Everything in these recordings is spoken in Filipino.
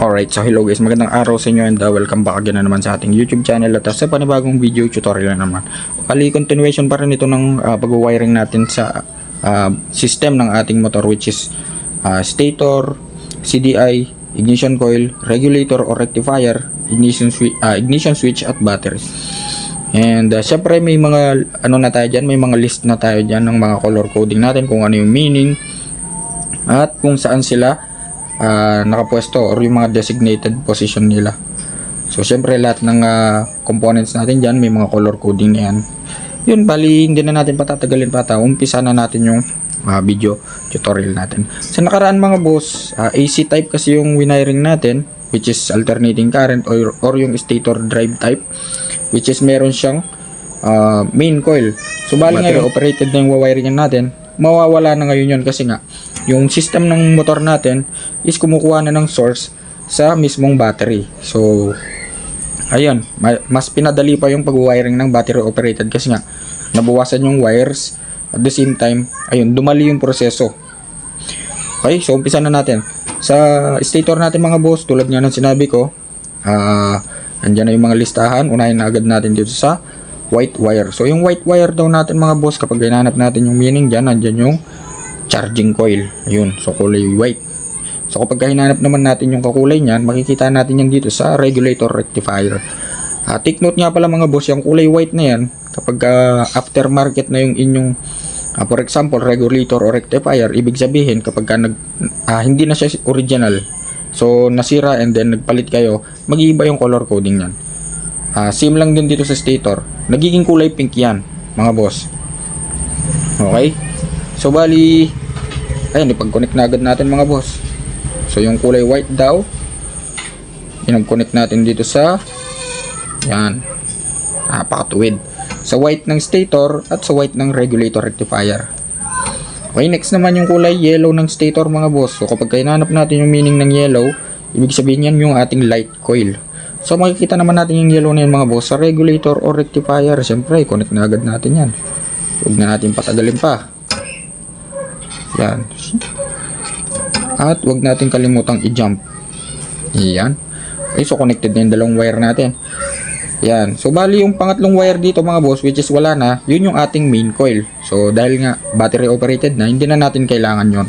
Alright, so hello guys, magandang araw sa inyo and uh, welcome back again na naman sa ating YouTube channel at uh, sa panibagong video tutorial na naman. Kali continuation pa rin ito ng uh, pag-wiring natin sa uh, system ng ating motor which is uh, stator, CDI, ignition coil, regulator or rectifier, ignition, swi- uh, ignition switch at battery. And uh, syempre may mga ano na tayo dyan, may mga list na tayo dyan ng mga color coding natin kung ano yung meaning at kung saan sila ah, nakapwesto or yung mga designated position nila. So, syempre lahat ng ah, components natin dyan, may mga color coding na yan. Yun, bali, hindi na natin patatagalin pa ta. Umpisa na natin yung ah, video tutorial natin. Sa nakaraan mga boss, ah, AC type kasi yung wiring natin, which is alternating current or, or yung stator drive type, which is meron siyang ah, main coil. So, bali ngayon, operated na yung wiring natin, mawawala na ngayon yun kasi nga, yung system ng motor natin is kumukuha na ng source sa mismong battery. So, ayun, ma- mas pinadali pa yung pag-wiring ng battery operated kasi nga, nabawasan yung wires at the same time, ayun, dumali yung proseso. Okay, so umpisa na natin. Sa stator natin mga boss, tulad nga ng sinabi ko, ah, andyan na yung mga listahan. Unahin na agad natin dito sa white wire. So yung white wire daw natin mga boss, kapag hinanap natin yung meaning dyan, andyan yung charging coil. Ayun, so kulay white. So kapag hinanap naman natin yung kakulay niyan, makikita natin yan dito sa regulator rectifier. Ah, take note nga pala mga boss, yung kulay white na yan, kapag ah, aftermarket na yung inyong ah, for example, regulator or rectifier, ibig sabihin kapag ka nag, ah, hindi na siya original, so nasira and then nagpalit kayo, mag-iiba yung color coding niyan. Ah, same lang din dito sa stator. Nagiging kulay pink yan, mga boss. Okay? So bali ayun, ipag-connect na agad natin mga boss. So yung kulay white daw, pinag-connect natin dito sa yan. Napakatuwid. Sa white ng stator at sa white ng regulator rectifier. Okay, next naman yung kulay yellow ng stator mga boss. So kapag hinanap natin yung meaning ng yellow, ibig sabihin yan yung ating light coil. So makikita naman natin yung yellow na yun mga boss sa regulator or rectifier. Siyempre, connect na agad natin yan. Huwag na natin patagalin pa. Yan. At huwag natin kalimutang i-jump. Yan. Okay, so connected na yung dalawang wire natin. Yan. So, bali yung pangatlong wire dito mga boss, which is wala na, yun yung ating main coil. So, dahil nga battery operated na, hindi na natin kailangan yon.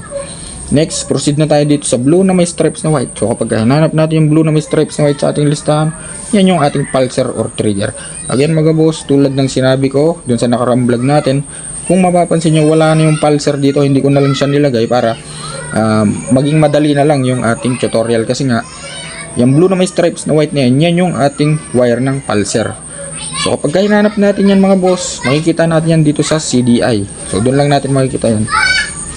Next, proceed na tayo dito sa blue na may stripes na white. So, kapag hanap natin yung blue na may stripes na white sa ating listahan, yan yung ating pulsar or trigger. Again mga boss, tulad ng sinabi ko, dun sa nakarang vlog natin, kung mapapansin nyo, wala na yung pulsar dito, hindi ko na lang siya nilagay para um, maging madali na lang yung ating tutorial kasi nga, yung blue na may stripes na white na yan, yan yung ating wire ng pulsar. So kapag hinanap natin yan mga boss, makikita natin yan dito sa CDI. So doon lang natin makikita yan.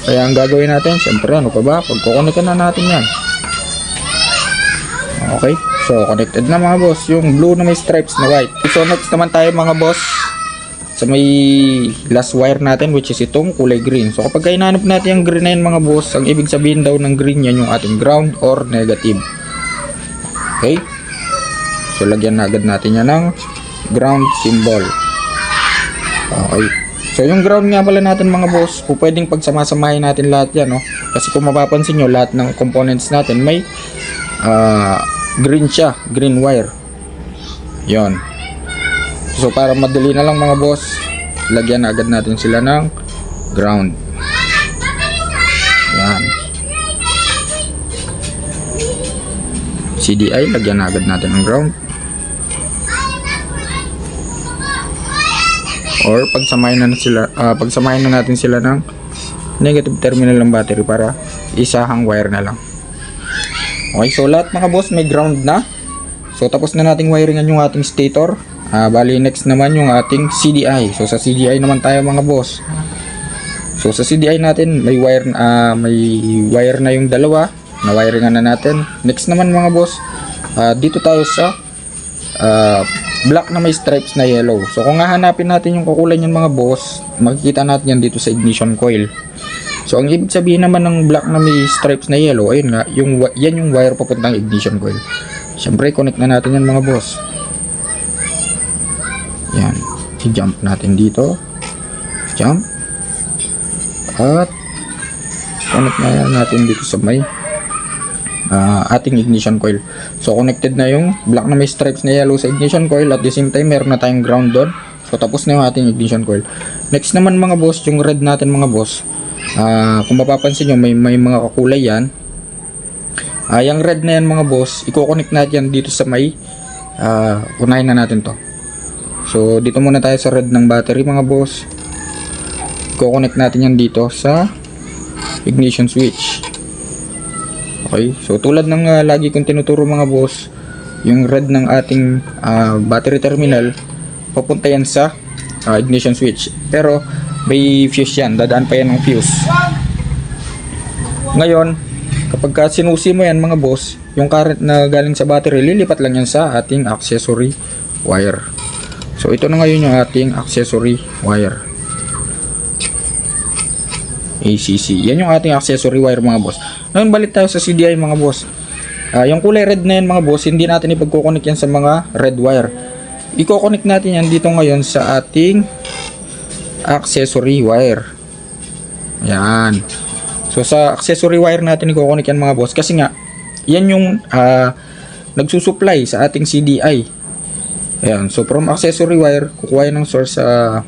Kaya ang gagawin natin, syempre ano pa ba, pagkukonectan na natin yan. Okay, so connected na mga boss, yung blue na may stripes na white. So next naman tayo mga boss, sa may last wire natin which is itong kulay green. So kapag hinanap natin yung green na yan mga boss, ang ibig sabihin daw ng green yan yung ating ground or negative. Okay? So lagyan na agad natin yan ng ground symbol. Okay. So yung ground nga pala natin mga boss, po pwedeng pagsamasamahin natin lahat yan, no? Kasi kung mapapansin nyo, lahat ng components natin may ah, green siya, green wire. Yon. So para madali na lang mga boss, lagyan na agad natin sila ng ground. Yan. CDI, lagyan na agad natin ng ground. Or pagsamahin na, sila, ah, pagsamahin na natin sila ng negative terminal ng battery para isahang wire na lang. Okay, so lahat mga boss may ground na. So tapos na nating wiringan yung ating stator. Ah, bali next naman yung ating CDI. So sa CDI naman tayo mga boss. So sa CDI natin may wire ah, may wire na yung dalawa na wiringan na natin. Next naman mga boss, ah, dito tayo sa ah, black na may stripes na yellow. So kung hahanapin natin yung kakulay niyan mga boss, makikita natin yan dito sa ignition coil. So ang ibig sabihin naman ng black na may stripes na yellow, ayun nga, yung yan yung wire papuntang ignition coil. Siyempre, connect na natin yan mga boss. Yan. I-jump natin dito. Jump. At connect na natin dito sa may ah, ating ignition coil. So connected na yung black na may stripes na yellow sa ignition coil at the same time meron na tayong ground doon. So tapos na yung ating ignition coil. Next naman mga boss, yung red natin mga boss. Ah, kung mapapansin nyo may, may mga kakulay yan. Ah, yung red na yan mga boss, i-connect natin yan dito sa may ah, unahin na natin to. So dito muna tayo sa red ng battery mga boss. I-connect natin yan dito sa ignition switch. Okay, so tulad ng ah, lagi kong tinuturo mga boss, yung red ng ating ah, battery terminal, papunta yan sa ah, ignition switch. Pero may fuse yan, dadaan pa yan ng fuse. Ngayon, kapag ka sinusi mo yan mga boss, yung current na galing sa battery, lilipat lang yan sa ating accessory wire. So ito na ngayon yung ating accessory wire. ACC. Yan yung ating accessory wire mga boss. Ngayon balik tayo sa CDI mga boss. Ah, yung kulay red na yan mga boss, hindi natin ipagkukonek yan sa mga red wire. Iko-connect natin yan dito ngayon sa ating accessory wire. Yan. So sa accessory wire natin iko-connect yan mga boss kasi nga yan yung ah, nagsusupply sa ating CDI. Ayan. So from accessory wire, kukuha yan ng source sa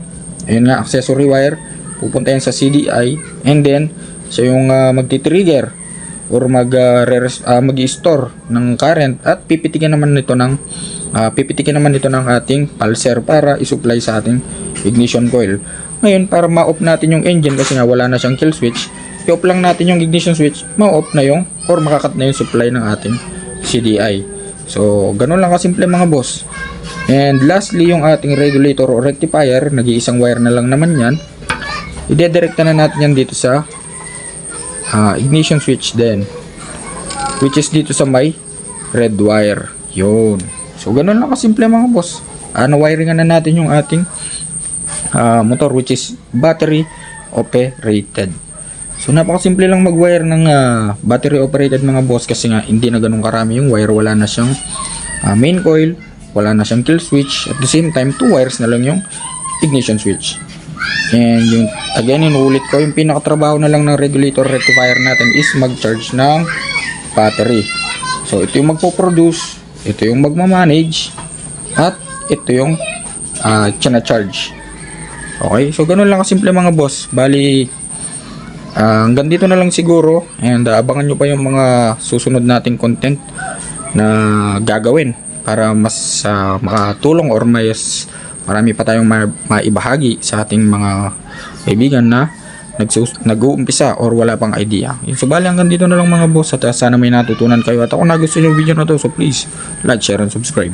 ayun nga accessory wire, pupunta yan sa CDI and then siya yung ah, magti-trigger or mag re- ah, mag-store ng current at pipitikin naman nito ng ah, pipitikin naman nito ng ating pulser para i-supply sa ating ignition coil. Ngayon para ma-off natin yung engine kasi nga wala na siyang kill switch, i-off lang natin yung ignition switch, ma-off na yung or makakat na yung supply ng ating CDI. So, ganun lang kasimple mga boss. And lastly, yung ating regulator or rectifier, nag-iisang wire na lang naman yan. Ide-directa na natin yan dito sa ah, ignition switch din. Which is dito sa may red wire. Yun. So, ganun lang kasimple mga boss. Ano, wiringan na natin yung ating ah, motor which is battery operated. So napakasimple lang mag-wire ng ah, battery operated mga boss kasi nga hindi na ganun karami yung wire, wala na siyang ah, main coil, wala na siyang kill switch, at the same time two wires na lang yung ignition switch. And yung again inuulit ko yung pinakatrabaho na lang ng regulator rectifier natin is mag-charge ng battery. So ito yung magpo-produce, ito yung magma-manage at ito yung ah, charge. Okay, so ganun lang kasimple mga boss. Bali, ah, hanggang dito na lang siguro. And ah, abangan nyo pa yung mga susunod nating content na gagawin para mas ah, makatulong or mas marami pa tayong ma- maibahagi sa ating mga kaibigan na nag-uumpisa or wala pang idea. Yun, so bali hanggang dito na lang mga boss at ah, sana may natutunan kayo at ako nagustuhan yung video na to so please like, share and subscribe.